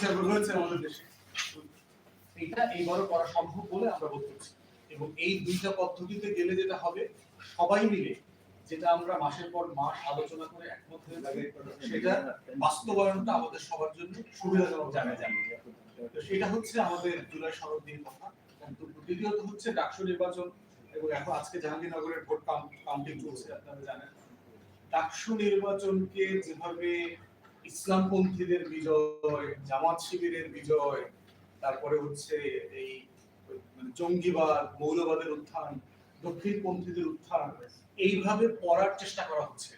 বিচার রয়েছে আমাদের দেশে। এইবারও করা সম্ভব বলে আমরা বোধ করছি। এবং এই দুইটা পদ্ধতিতে গেলে যেটা হবে, সবাই মিলে যেটা আমরা মাসের পর মাস আলোচনা করে একমত হয়ে সেটা বাস্তবায়নটা আমাদের সবার জন্য সুবিধাজনক জানা তো সেটা হচ্ছে আমাদের জুলাই শরৎ দিন কথা। দ্বিতীয়ত হচ্ছে ডাকসু নির্বাচন এবং এখন আজকে জাহাঙ্গীরনগরের ভোট কাউন্টিং চলছে, আপনারা জানেন। ডাকসু নির্বাচনকে যেভাবে ইসলামপন্থীদের বিজয়, জামাত শিবিরের বিজয়, তারপরে হচ্ছে এই মানে জঙ্গিবাদ, মৌলবাদের উত্থান, দক্ষিণপন্থীদের উত্থান, এইভাবে পড়ার চেষ্টা করা হচ্ছে।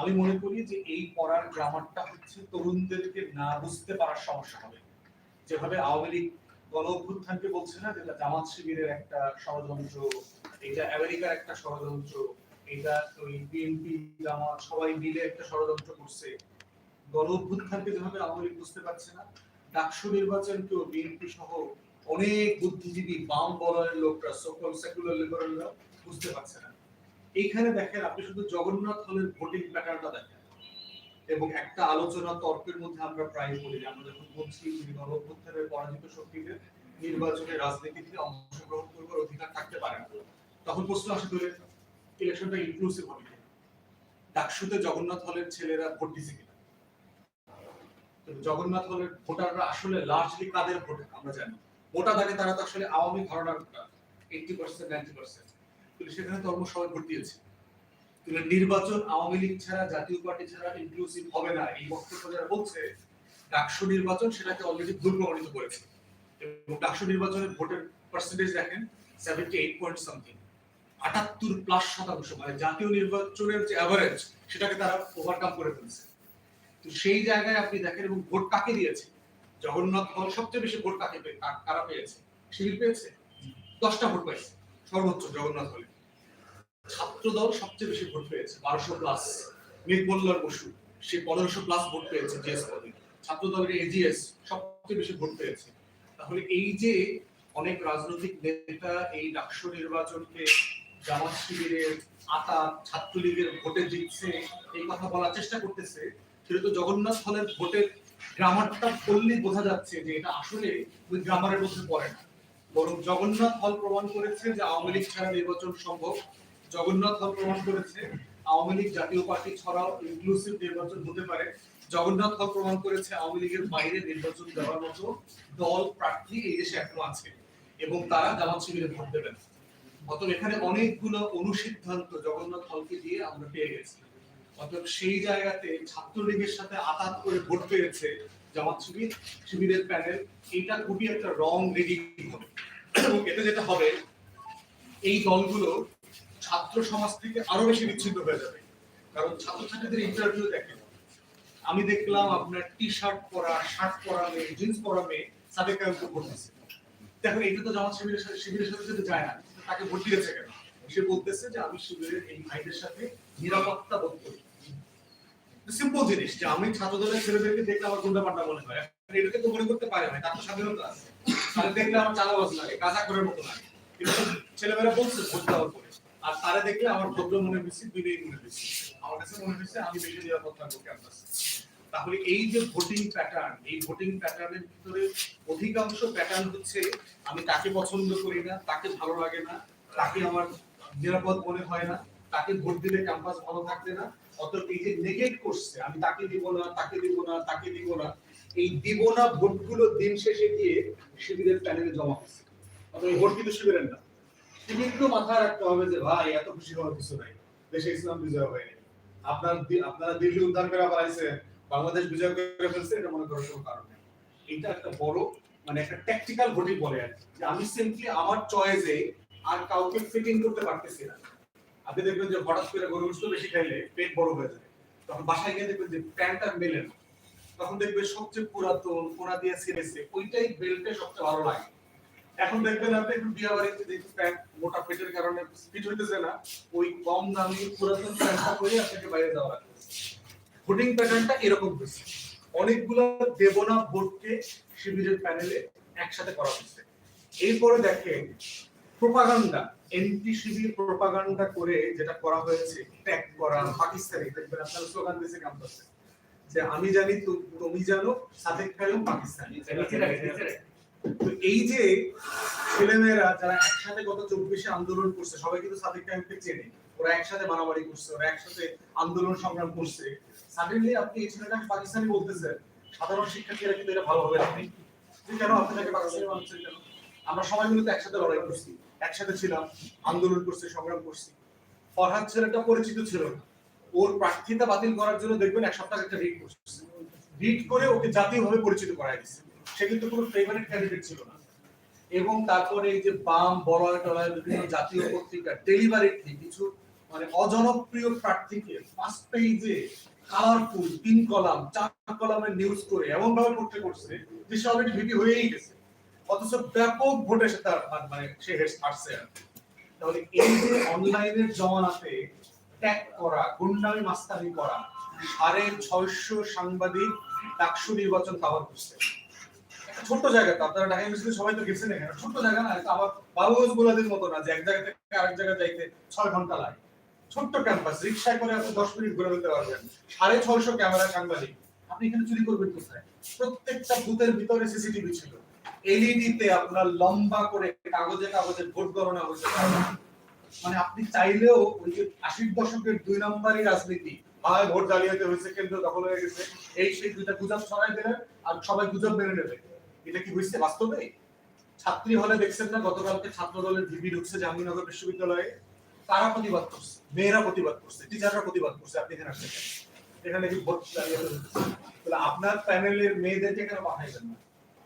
আমি মনে করি যে এই পড়ার গ্রামারটা হচ্ছে তরুণদেরকে না বুঝতে পারার সমস্যা হবে। যেভাবে আওয়ামী লীগ গণ অভ্যুত্থানকে বলছে না, যেটা জামাত শিবিরের একটা ষড়যন্ত্র, এটা আমেরিকার একটা ষড়যন্ত্র, এটা ওই বিএনপি জামাত সবাই মিলে একটা ষড়যন্ত্র করছে গণ অভ্যুত্থানকে যেভাবে আওয়ামী বুঝতে পারছে না, ডাকসু নির্বাচনকেও বিএনপি সহ অনেক বুদ্ধিজীবী বাম বলয়ের লোকরা সকল সেকুলার লিবারেলরা বুঝতে পারছে না। এইখানে দেখেন, আপনি শুধু জগন্নাথ হলের ভোটিং প্যাটার্নটা দেখেন। এবং একটা আলোচনা তর্কের মধ্যে আমরা প্রায় বলি আমরা যখন বলছি যে গণঅভ্যুত্থানের পরাজিত শক্তিদের নির্বাচনে রাজনীতিতে অংশগ্রহণ করবার অধিকার থাকতে পারে না। তখন প্রশ্ন আসে ইলেকশনটা ইনক্লুসিভ হবে ডাকসুতে জগন্নাথ হলের ছেলেরা ভোট তো জগন্নাথ হলের ভোটাররা আসলে লার্জলি কাদের ভোটার আমরা জানি। মোটা দাগে তারা তো আসলে আওয়ামী ধারণার voter eighty percent ninety percent কিন্তু সেখানে ধর্ম সবাই ভোট দিয়েছে। কিন্তু নির্বাচন আওয়ামী লীগ ছাড়া, জাতীয় পার্টি ছাড়া ইনক্লুসিভ হবে না। এই বক্তব্য যারা বলছে, ডাকসু নির্বাচন সেটাকে অলরেডি ভুল প্রমাণিত করেছে। এবং ডাকসু নির্বাচনের ভোটের পার্সেন্টেজ দেখেন সেভেন্টি এইট পয়েন্ট সামথিং আটাত্তর প্লাস শতাংশ মানে জাতীয় নির্বাচনের যে অ্যাভারেজ সেটাকে তারা ওভারকাম করে ফেলছে। তো সেই জায়গায় আপনি দেখেন এবং ভোট কাকে দিয়েছে? জগন্নাথ হল সবচেয়ে বেশি ভোট কাকে কারা পেয়েছে? শিবির পেয়েছে? দশটা ভোট পাইছে, সর্বোচ্চ জগন্নাথ হলে। ছাত্র দল সবচেয়ে বেশি ভোট পেয়েছে, বারোশো প্লাস মেঘমল্লার বসু, সে পনেরোশো প্লাস ভোট পেয়েছে জিএস পদে। ছাত্র দলের এজিএস সবচেয়ে বেশি ভোট পেয়েছে। তাহলে এই যে অনেক রাজনৈতিক নেতা এই ডাকসু নির্বাচনকে জামাত শিবিরের আতা ছাত্রলীগের ভোটে জিতছে, এই কথা বলার চেষ্টা করতেছে সেটা তো জগন্নাথ হলের ভোটের গ্রামারটা পড়লেই বোঝা যাচ্ছে যে এটা আসলে ওই গ্রামারের মধ্যে পড়ে না। বরং জগন্নাথ হল প্রমাণ করেছে যে আওয়ামী লীগ ছাড়া নির্বাচন সম্ভব। জগন্নাথ হল প্রমাণ করেছে আওয়ামী লীগ জাতীয় পার্টি ছাড়াও ইনক্লুসিভ নির্বাচন হতে পারে। জগন্নাথ হল প্রমাণ করেছে আওয়ামী লীগের বাইরে নির্বাচন দেওয়ার মতো দল, প্রার্থী এই দেশে এখনও আছে এবং তারা জামাত শিবিরে ভোট দেবেন। অতএব এখানে অনেকগুলো অনুসিদ্ধান্ত জগন্নাথ হলকে দিয়ে আমরা পেয়ে গেছি। অতএব সেই জায়গাতে ছাত্রলীগের সাথে আঘাত করে ভোট পেয়েছে জামাত শিবির, শিবিরের প্যানেল। এটা খুবই একটা রং রিডিং হবে। এবং এতে যেটা হবে, এই দলগুলো ছাত্র সমাজ থেকে আরও বেশি বিচ্ছিন্ন হয়ে যাবে। কারণ ছাত্রছাত্রীদের ইন্টারভিউ দেখেন। আমি দেখলাম আপনার টি শার্ট পরা শার্ট পরা মেয়ে জিন্স পরা মেয়ে সাদেক ভোট দিচ্ছে দেখো এটা তো জামাত শিবিরের সাথে শিবিরের সাথে যায় না। তাকে ভোট দিয়েছে কেন? সে বলতেছে যে আমি শিবিরের এই ভাইদের সাথে নিরাপত্তা বোধ করি। সিম্পল জিনিস যে আমি ছাত্রদলের ছেলেদেরকে দেখলে আমার গুন্ডা মনে হয়। এটাকে তো মনে করতে পারে ভাই তার তো স্বাধীনতা আছে। তাহলে দেখলে আমার লাগে, গাঁজা করার মতো লাগে। ছেলেমেয়েরা বলছে ভোট দেওয়ার পরে, আর তারে দেখলে আমার ভদ্র মনে মনে আমার কাছে মনে হয়েছে আমি বেশি ক্যাম্পাসে তাহলে এই যে ভোটিং প্যাটার্ন এই ভোটিং প্যাটার্নের ভিতরে অধিকাংশ প্যাটার্ন হচ্ছে, আমি তাকে পছন্দ করি না, তাকে ভালো লাগে না, তাকে আমার নিরাপদ মনে হয় না। তাকে ভোট দিলে ক্যাম্পাস ভালো থাকবে না। অতএব এই যে নেগেট করছে, আমি তাকে দিব না, তাকে দিব না, তাকে দিব না, এই দিব না ভোটগুলো দিন শেষে গিয়ে শিবিরের প্যানেলে জমা হচ্ছে। অতএব ভোট কিন্তু শিবিরের না। শিবির তো মাথায় রাখতে হবে যে, ভাই, এত খুশি হওয়ার কিছু নাই। দেশে ইসলাম বিজয় হয়নি। আপনার আপনারা দিল্লি উদ্ধার করে আবার পালাইছে বাংলাদেশ বিজয় করে ফেলছে, এটা মনে করার কোনো কারণ নেই। এটা একটা বড় মানে একটা ট্যাকটিক্যাল ভোটিং বলে আর কি। আমি সিম্পলি আমার চয়েসে আর কাউকে ফিটিং করতে পারতেছি না। আপনি দেখবেন যে হঠাৎ করে গরু গোশত বেশি খাইলে পেট বড় হয়ে যায়। তখন বাসায় গিয়ে দেখবেন যে প্যান্টার মেলে না। তখন দেখবে সবচেয়ে পুরাতন কোনা দিয়ে ছিঁড়েছে, ওইটাই বেল্টে সবচেয়ে ভালো লাগে। এখন দেখবেন আপনি একটু বিয়া বাড়িতে দেখবেন প্যান্ট, মোটা পেটের কারণে ফিট হইতেছে না, ওই কম দামি পুরাতন প্যান্টটা পরে আপনাকে বাইরে দেওয়া লাগতেছে ভোটিং প্যাটার্নটা এরকম হয়েছে। অনেকগুলো দেবনা ভোটকে শিবিরের প্যানেলে একসাথে করা হয়েছে। এরপরে দেখেন প্রোপাগান্ডা এন্টি শিবির প্রোপাগান্ডা করে যেটা করা হয়েছে ট্যাগ করা পাকিস্তানি দেখবেন আপনারা স্লোগান দিয়েছে ক্যাম্পাসে যে আমি জানি তুমি জানো সাদেক কায়ুম পাকিস্তানি। তো এই যে ছেলেমেয়েরা যারা একসাথে গত চব্বিশে আন্দোলন করছে সবাই কিন্তু সাদেক কায়ুমকে চেনে। ওরা একসাথে মারামারি করছে ওরা একসাথে আন্দোলন সংগ্রাম করছে। সাডেনলি আপনি এই ছেলেটাকে পাকিস্তানি বলতেছেন সাধারণ শিক্ষার্থীরা কিন্তু এটা ভালোভাবে রাখে যে কেন আপনি তাকে পাকিস্তানি বানাচ্ছেন কেন আমরা সবাই মিলে তো একসাথে লড়াই করছি। একসাথে ছিলাম, আন্দোলন করছি, সংগ্রাম করছি। ফরহাদ ছেলেটা পরিচিত ছিল না। ওর প্রার্থিতা বাতিল করার জন্য দেখবেন এক সপ্তাহ একটা রিট করছে। রিট করে ওকে জাতীয়ভাবে পরিচিত করাই দিচ্ছে সে কিন্তু কোনো ফেভারিট ক্যান্ডিডেট ছিল না। এবং তারপরে এই যে বাম বড়ায় টলায় বিভিন্ন জাতীয় পত্রিকা ডেলিভারিটলি কিছু মানে অজনপ্রিয় প্রার্থীকে ফার্স্ট পেজে কালারফুল তিন কলাম, চার কলামের নিউজ করে এমন ভাবে করতে করছে যে সে অলরেডি ভিপি হয়েই গেছে। অথচ ব্যাপক ভোটে সে তার মানে সে আসছে তাহলে এই যে অনলাইনের জমানাতে ট্যাগ করা, গুন্ডামি মাস্তানি করা, সাড়ে ছয়শো সাংবাদিক ডাকসু নির্বাচন কভার করছে ঢাকা ইউনিভার্সিটি সবাই তো গেছেন এখানে জায়গা না আবার বাবুগঞ্জ মতো না, যে এক জায়গা থেকে আরেক যাইতে ছয় ঘণ্টা লাগে। ছোট্ট ক্যাম্পাস রিক্সায় করে আপনি দশ মিনিট ঘুরে ফেলতে পারবেন। সাড়ে ছয়শো ক্যামেরা সাংবাদিক। আপনি এখানে চুরি করবেন কোথায়? প্রত্যেকটা বুথের ভিতরে সিসিটিভি ছিল। এলইডি তে আপনার লম্বা করে কাগজে কাগজে ভোট গণনা মানে আপনি চাইলেও ওই যে আশির দশকের দুই নম্বরই রাজনীতি ভোট হয়েছে, কেন্দ্র দখল হয়ে গেছে, এই সেই দুইটা গুজব ছড়াই আর সবাই গুজব মেনে নেবে। এটা কি হয়েছে বাস্তবে? ছাত্রী হলে দেখছেন না, গতকালকে ছাত্র দলের ভিপি ঢুকছে জাহাঙ্গীরনগর বিশ্ববিদ্যালয়ে। তারা প্রতিবাদ করছে? মেয়েরা প্রতিবাদ করছে, টিচাররা প্রতিবাদ করছে, আপনি এখানে এখানে কি ভোট আপনার প্যানেলের মেয়েদেরকে কেন পাঠাইবেন না?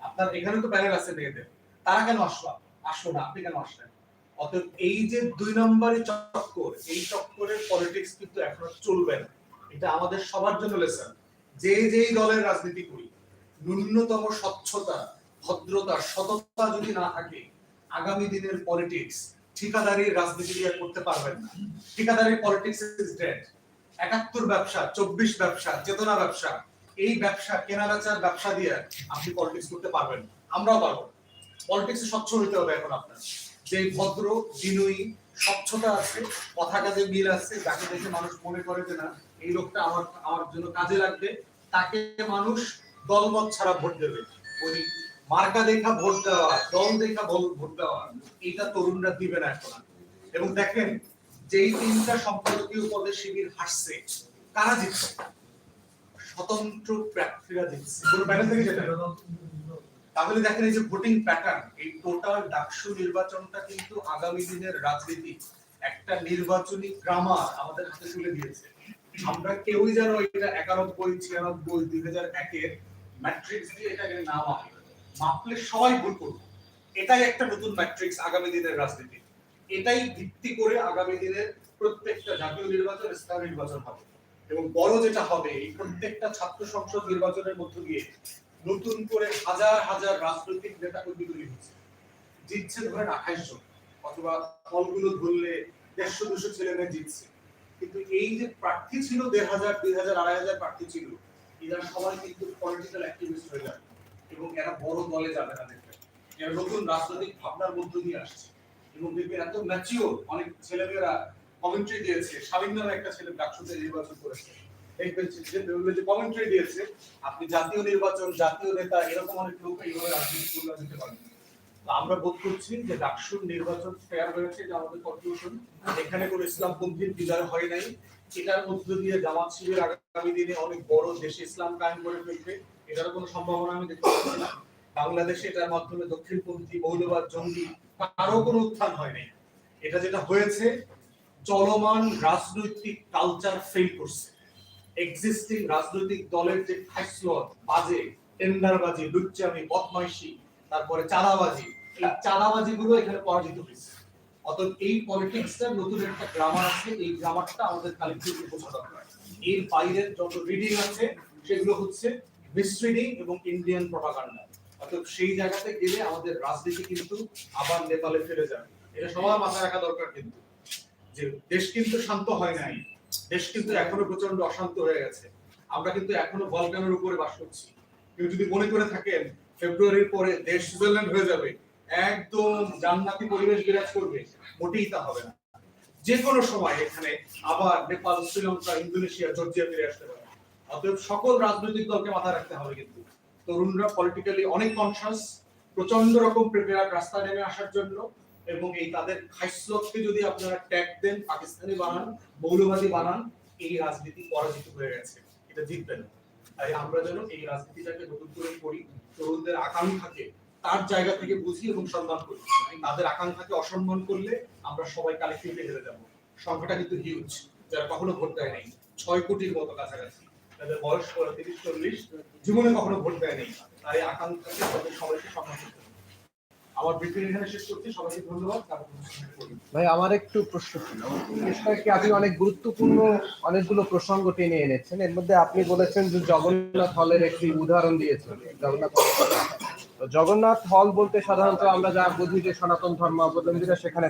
আপনার এখানে তো প্যানেল আছে মেয়েদের। তারা কেন আসলো? আসলো না, আপনি কেন আসলেন? অতএব এই যে দুই নম্বরই চক্কর, এই চক্করের পলিটিক্স কিন্তু এখনও চলবে না। এটা আমাদের সবার জন্য লেসন যে যেই দলের রাজনীতি করি, ন্যূনতম স্বচ্ছতা, ভদ্রতা, সততা যদি না থাকে, আগামী দিনের পলিটিক্স ঠিকাদারির রাজনীতি দিয়ে করতে পারবেন না। ঠিকাদারির পলিটিক্স ইজ ডেড একাত্তর ব্যবসা, চব্বিশ ব্যবসা, চেতনা ব্যবসা এই ব্যবসা, কেনা বেচার ব্যবসা দিয়ে আপনি পলিটিক্স করতে পারবেন আমরাও পারব পলিটিক্সে স্বচ্ছ হইতে হবে এখন আপনার। যে ভদ্র, বিনয়ী, স্বচ্ছতা আছে, কথা কাজে মিল আছে, যাকে দেখে মানুষ মনে করে যে না, এই লোকটা আমার আমার জন্য কাজে লাগবে, তাকে মানুষ দলমত ছাড়া ভোট দেবে। ওই মার্কা দেখা ভোট দেওয়া, দল দেখা ভোট- দেওয়া, এটা তরুণরা দিবে না এখন। এবং দেখেন, যেই তিনটা সম্পাদকীয় পদে শিবির হাসছে, কারা জিতছে স্বতন্ত্র প্রার্থীরা জিতছে কোনো প্যানেল থেকে যেটা। তাহলে দেখেন এই যে ভোটিং প্যাটার্ন এই টোটাল ডাকসু নির্বাচনটা কিন্তু আগামী দিনের রাজনীতি। একটা নির্বাচনী গ্রামার আমাদের হাতে তুলে দিয়েছে। আমরা কেউই যেন এটা একানব্বই ছিয়ানব্বই দুই হাজার একের ম্যাট্রিক্স দিয়ে এটাকে না মাপে মাপলে সবাই ভুল করবে। এটাই একটা নতুন ম্যাট্রিক্স আগামী দিনের রাজনীতি। এটাই ভিত্তি করে আগামী দিনের প্রত্যেকটা জাতীয় নির্বাচন স্থানীয় নির্বাচন হবে। এবং বড় যেটা হবে, এই প্রত্যেকটা ছাত্র সংসদ নির্বাচনের মধ্য দিয়ে নতুন করে হাজার হাজার রাজনৈতিক নেতা কর্মী তৈরি হচ্ছে। জিতছে ধরেন আঠাইশ জন, অথবা ফলগুলো ধরলে দেড়শো, দুশো ছেলে মেয়ে জিতছে। কিন্তু এই যে প্রার্থী ছিল দেড় হাজার, দুই হাজার, আড়াই হাজার প্রার্থী ছিল, এরা সবাই কিন্তু পলিটিক্যাল অ্যাক্টিভিস্ট হয়ে যাবে এবং এরা বড় দলে যাবে না দেখবেন এরা নতুন রাজনৈতিক ভাবনার মধ্য দিয়ে আসছে এবং দেখবেন এত ম্যাচিওর অনেক ছেলেমেয়েরা কমেন্ট্রি দিয়েছে নামে একটা ছেলে ডাকসুতে নির্বাচন করেছে। অনেক এটার বড় দেশে ইসলাম কায়েম করে ফেলবে, এটারও কোনো সম্ভাবনা আমি দেখতে পাচ্ছি না। বাংলাদেশে এটার মাধ্যমে দক্ষিণপন্থী, মৌলবাদ, জঙ্গি, কারও কোনো উত্থান হয় নাই। এটা যেটা হয়েছে চলমান রাজনৈতিক কালচার ফেল করছে। এক্সিস্টিং রাজনৈতিক দলের যে খাইসলত বাজে, টেন্ডারবাজি, লুচ্চামি, বদমাইশি, তারপরে চাঁদাবাজি, এই চাঁদাবাজি গুলো এখানে পরাজিত হয়েছে। অতএব এই পলিটিক্সটা নতুন একটা গ্রামার আছে, এই গ্রামারটা আমাদের কালেক্টিভলি বোঝা দরকার এর বাইরের যত রিডিং আছে, সেগুলো হচ্ছে মিসরিডিং এবং ইন্ডিয়ান প্রপাগান্ডা অতএব সেই জায়গাতে গেলে আমাদের রাজনীতি কিন্তু আবার নেপালে ফিরে যাবে। এটা সবার মাথায় রাখা দরকার কিন্তু। যে দেশ কিন্তু শান্ত হয় নাই। দেশ কিন্তু এখনও প্রচণ্ড অশান্ত হয়ে গেছে। আমরা কিন্তু এখনও ভলকানের উপরে বাস করছি। কেউ যদি মনে করে থাকেন ফেব্রুয়ারির পরে দেশ সুইজারল্যান্ড হয়ে যাবে, একদম জান্নাতি পরিবেশ বিরাজ করবে, মোটেই তা হবে না। যে কোনো সময় এখানে আবার নেপাল, শ্রীলঙ্কা, ইন্দোনেশিয়া, জর্জিয়া ফিরে আসতে পারে। অতএব সকল রাজনৈতিক দলকে মাথায় রাখতে হবে কিন্তু। তরুণরা পলিটিক্যালি অনেক কনসাস প্রচণ্ড রকম প্রিপেয়ার রাস্তায় নেমে আসার জন্য। এবং এই তাদের খাইসলতকে যদি আপনারা ট্যাগ দেন, পাকিস্তানি বানান, মৌলবাদী বানান, এই রাজনীতি পরাজিত হয়ে গেছে। এটা জিতবে না তাই আমরা যেন এই রাজনীতিটাকে নতুন করে করি, তরুণদের আকাঙ্ক্ষাকে তার জায়গা থেকে বুঝি এবং সম্মান করি। তাদের আকাঙ্ক্ষাকে অসম্মান করলে আমরা সবাই কালেক্টিভলি হেরে যাব। সংখ্যাটা কিন্তু হিউজ যারা কখনো ভোট দেয় নাই, ছয় কোটির মতো কাছাকাছি। তাদের বয়স তিরিশ চল্লিশ, জীবনে কখনো ভোট দেয় নেই। তাই আকাঙ্ক্ষাকে সবাইকে সম্মান করতে। আমার ব্রিফিং এখানে শেষ করছি, সবাইকে ধন্যবাদ। ভাই, আমার একটু প্রশ্ন ছিল। কি আপনি অনেক গুরুত্বপূর্ণ অনেকগুলো প্রসঙ্গ টেনে এনেছেন। এর মধ্যে আপনি বলেছেন যে জগন্নাথ হলের একটি উদাহরণ দিয়েছেন। জগন্নাথ জগন্নাথ হল বলতে সাধারণত আমরা যা বুঝি যে সনাতন ধর্মাবলম্বীরা সেখানে